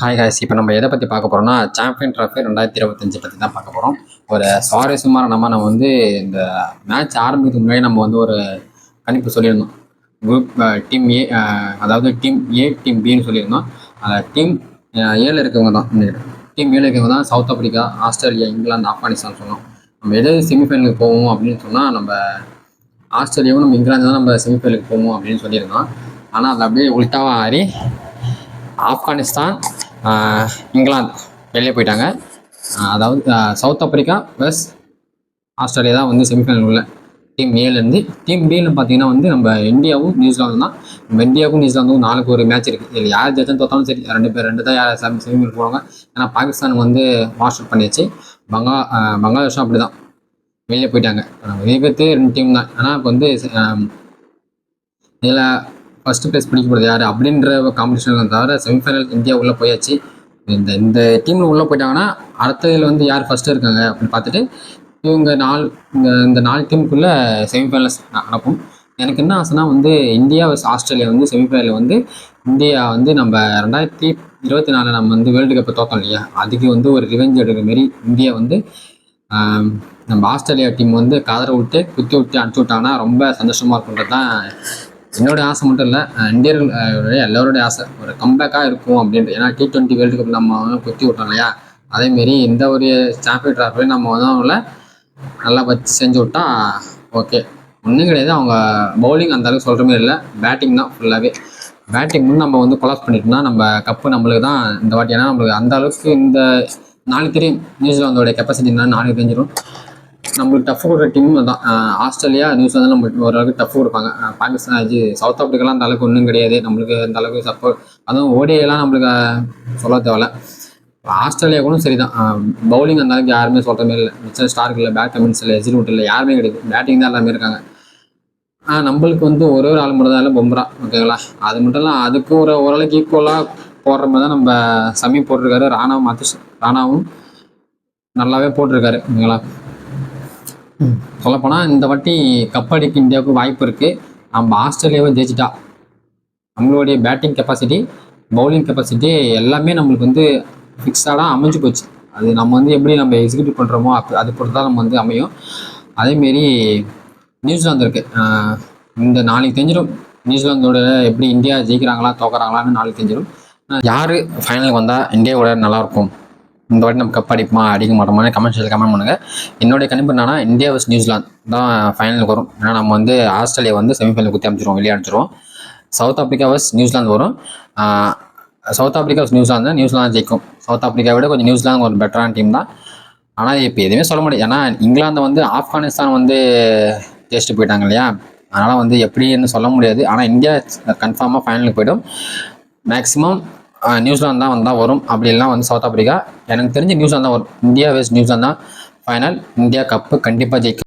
Hi guys இப்போ நம்ம எதை பற்றி பார்க்க போகிறோம்னா சாம்பியன் ட்ராஃபி ரெண்டாயிரத்தி இருபத்தஞ்சு பற்றி தான் பார்க்க போகிறோம் ஒரு சுவாரஸ்யமான நம்ம நம்ம வந்து இந்த மேட்ச் ஆரம்பிக்கிறதுக்கு முன்னாடி நம்ம வந்து ஒரு கணிப்பு சொல்லியிருந்தோம். குரூப் டீம் ஏ அதாவது டீம் ஏ டீம் பின்னு சொல்லியிருந்தோம். டீம் ஏழில் இருக்கவங்க தான். டீம் ஏல இருக்கவங்க தான் South Africa Australia England Afghanistan சொன்னோம். நம்ம எது செமிஃபைனலுக்கு போவோம் அப்படின்னு சொன்னால் நம்ம ஆஸ்திரேலியாவும் நம்ம இங்கிலாந்து தான் நம்ம செமிஃபைனலுக்கு போவோம் அப்படின்னு சொல்லியிருந்தோம். ஆனால் அது அப்படியே உல்ட்டாவாக ஆறி ஆப்கானிஸ்தான் இங்கிலாந்து வெளியே போயிட்டாங்க. அதாவது சவுத் ஆப்பிரிக்கா ப்ளஸ் ஆஸ்திரேலியா தான் வந்து செமிஃபைனல் உள்ள டீம் ஏலேருந்து டீம் பியில் பார்த்தீங்கன்னா வந்து நம்ம இந்தியாவும் நியூசிலாந்து தான். நம்ம இந்தியாவுக்கும் நியூசிலாந்துக்கும் நாளைக்கு ஒரு மேட்ச் இருக்குது இதில் யார் ஜெயிச்சும் தோத்தாலும் சரி ரெண்டு பேர் ரெண்டு தான் யார் செமி செமிஃபைனல் போவாங்க. ஏன்னா பாகிஸ்தான் வந்து மாஸ்டர் பண்ணியாச்சு. பங்கா பங்களாதேஷும் அப்படி தான் வெளியே போயிட்டாங்க. நம்ம வெளியே ரெண்டு டீம் தான். ஆனால் இப்போ வந்து இதில் ஃபஸ்ட்டு ப்ளேஸ் பிடிக்க போகிறது யார்? அப்படின்ற காம்படிஷன் தவிர செமிஃபைனல் இந்தியா உள்ளே போயாச்சு. இந்த இந்த டீமில் உள்ளே போயிட்டாங்கன்னா அடுத்ததில் வந்து யார் ஃபஸ்ட்டு இருக்காங்க அப்படின்னு பார்த்துட்டு இவங்க நாலு இந்த இந்த நாலு டீமுக்குள்ளே செமிஃபைனல்ஸ் நடக்கும். எனக்கு என்ன ஆசைனா வந்து இந்தியா வர்ஸ் ஆஸ்திரேலியா வந்து செமிஃபைனலில் வந்து இந்தியா வந்து நம்ம ரெண்டாயிரத்தி இருபத்தி நாலில் நம்ம வந்து வேர்ல்டு கப்பை தோத்தோம் இல்லையா? அதுக்கு வந்து ஒரு ரிவெஞ்ச் எடுக்கிற மாரி இந்தியா வந்து நம்ம ஆஸ்திரேலியா டீம் வந்து கதற விட்டு குத்தி விட்டு அனுப்பிச்சி விட்டாங்கன்னா ரொம்ப சந்தோஷமாக இருக்குன்றது தான் என்னோட ஆசை மட்டும் இல்லை இந்தியர்கள் எல்லாருடைய ஆசை ஒரு கம்பேக்காக இருக்கும் அப்படின்ட்டு. ஏன்னா டி டுவெண்ட்டி வேர்ல்டு கப் நம்ம வந்து குத்தி விட்டோம் இல்லையா? அதேமாரி இந்த ஒரு சாம்பியன் ட்ராஃபிலையும் நம்ம வந்து அவங்கள நல்லா வச்சு செஞ்சு விட்டா ஓகே ஒன்றும் கிடையாது. அவங்க பவுலிங் அந்த அளவுக்கு சொல்கிற மாதிரி இல்லை. பேட்டிங் தான் ஃபுல்லாகவே பேட்டிங் வந்து நம்ம வந்து கொலாப்ஸ் பண்ணிட்டோம்னா நம்ம கப்பு நம்மளுக்கு தான் இந்த வாட்டி. ஏன்னா நம்மளுக்கு அந்த அளவுக்கு இந்த நாளைக்கு தெரியும் நியூசிலாந்தோட கெப்பாசிட்டி என்னன்னு நாளைக்கு தெரிஞ்சிடும் நம்மளுக்கு டஃப் கொடுக்குற டீம் தான் ஆஸ்திரேலியா நியூசிலாந்து நம்மளுக்கு ஓரளவுக்கு டஃப் கொடுப்பாங்க. பாகிஸ்தான் இது சவுத் ஆப்பிரிக்காலாம் அந்த அளவுக்கு ஒன்றும் கிடையாது. நம்மளுக்கு அந்த அளவுக்கு சப்போர்ட் அதுவும் ஓடியெல்லாம் நம்மளுக்கு சொல்ல தேவையில்ல. ஆஸ்திரேலியா கூட சரி தான் பவுலிங் அந்த அளவுக்கு யாருமே சொல்கிற மாதிரி இல்லை. மிச்சம் ஸ்டார்க் இல்லை பேட் கமெண்ட்ஸ் இல்லை எஜிரூட் இல்லை யாருமே கிடையாது. பேட்டிங் தான் எல்லாமே இருக்காங்க. நம்மளுக்கு வந்து ஒரே ஒரு ஆள் மட்டும் தான் இல்லை பொம்ரா. ஓகேங்களா அது மட்டும் இல்லை அதுக்கும் ஒரு ஓரளவுக்கு ஈக்குவலாக போடுற மாதிரி தான் நம்ம சமி போட்டிருக்காரு. ராணாவும் அதிஷ் ராணாவும் நல்லாவே போட்டிருக்காரு. ஓகேங்களா சொல்லப்போனால் இந்த வாட்டி கப் அடிக்க இந்தியாவுக்கு வாய்ப்பு இருக்குது நம்ம ஆஸ்திரேலியாவும் ஜெயிச்சிட்டா. நம்மளுடைய பேட்டிங் கெப்பாசிட்டி பவுலிங் கெப்பாசிட்டி எல்லாமே நம்மளுக்கு வந்து ஃபிக்ஸடாக அமைஞ்சு போச்சு. அது நம்ம வந்து எப்படி நம்ம எக்ஸிக்யூட் பண்ணுறோமோ அப்போ அது பொறுத்து தான் நம்ம வந்து அமையும். அதேமாரி நியூசிலாந்து இருக்குது இந்த நாளைக்கு தெரிஞ்சிடும். நியூசிலாந்தோட எப்படி இந்தியா ஜெயிக்கிறாங்களா தோக்குறாங்களான்னு நாளைக்கு தெரிஞ்சிடும். யார் ஃபைனலுக்கு வந்தால் இந்தியாவோட நல்லாயிருக்கும் இந்த வாட்டி நம்ம கப் அடிப்போமா? அடிக்க மாட்டோமா கமெண்ட் செக்ஷனில் கமெண்ட் பண்ணுங்கள் என்னுடைய கணிப்பு என்னன்னா இந்தியா வர்ஸ் நியூசிலாந்து தான் ஃபைனலுக்கு வரும். ஏன்னா நம்ம வந்து ஆஸ்திரேலியா வந்து செமிஃபைனல் குத்தி அமைச்சிருவோம் வெளியே South Africa versus New Zealand வரும். South Africa versus New Zealand New Zealand ஜெயிக்கும். சவுத் ஆப்பிரிக்கா விட கொஞ்சம் நியூசிலாந்து ஒரு பெட்டரான டீம் தான். ஆனால் இப்போ எதுவுமே சொல்ல முடியாது. ஏன்னா இங்கிலாந்தை வந்து ஆப்கானிஸ்தான் வந்து ஜெயிச்சுட்டு போயிட்டாங்க இல்லையா? அதனால் வந்து எப்படின்னு சொல்ல முடியாது. ஆனால் இந்தியா கன்ஃபார்மாக ஃபைனலுக்கு போய்டும். மேக்ஸிமம் நியூசிலாந்து தான் வந்தால் வரும். அப்படி இல்லைனா வந்து சவுத் ஆப்பிரிக்கா எனக்கு தெரிஞ்சு நியூசிலாந்து தான் வரும். இந்தியா வெஸ்ட் நியூசிலாந்து தான் ஃபைனல் இந்தியா கப்பு கண்டிப்பாக ஜெயிக்கும்.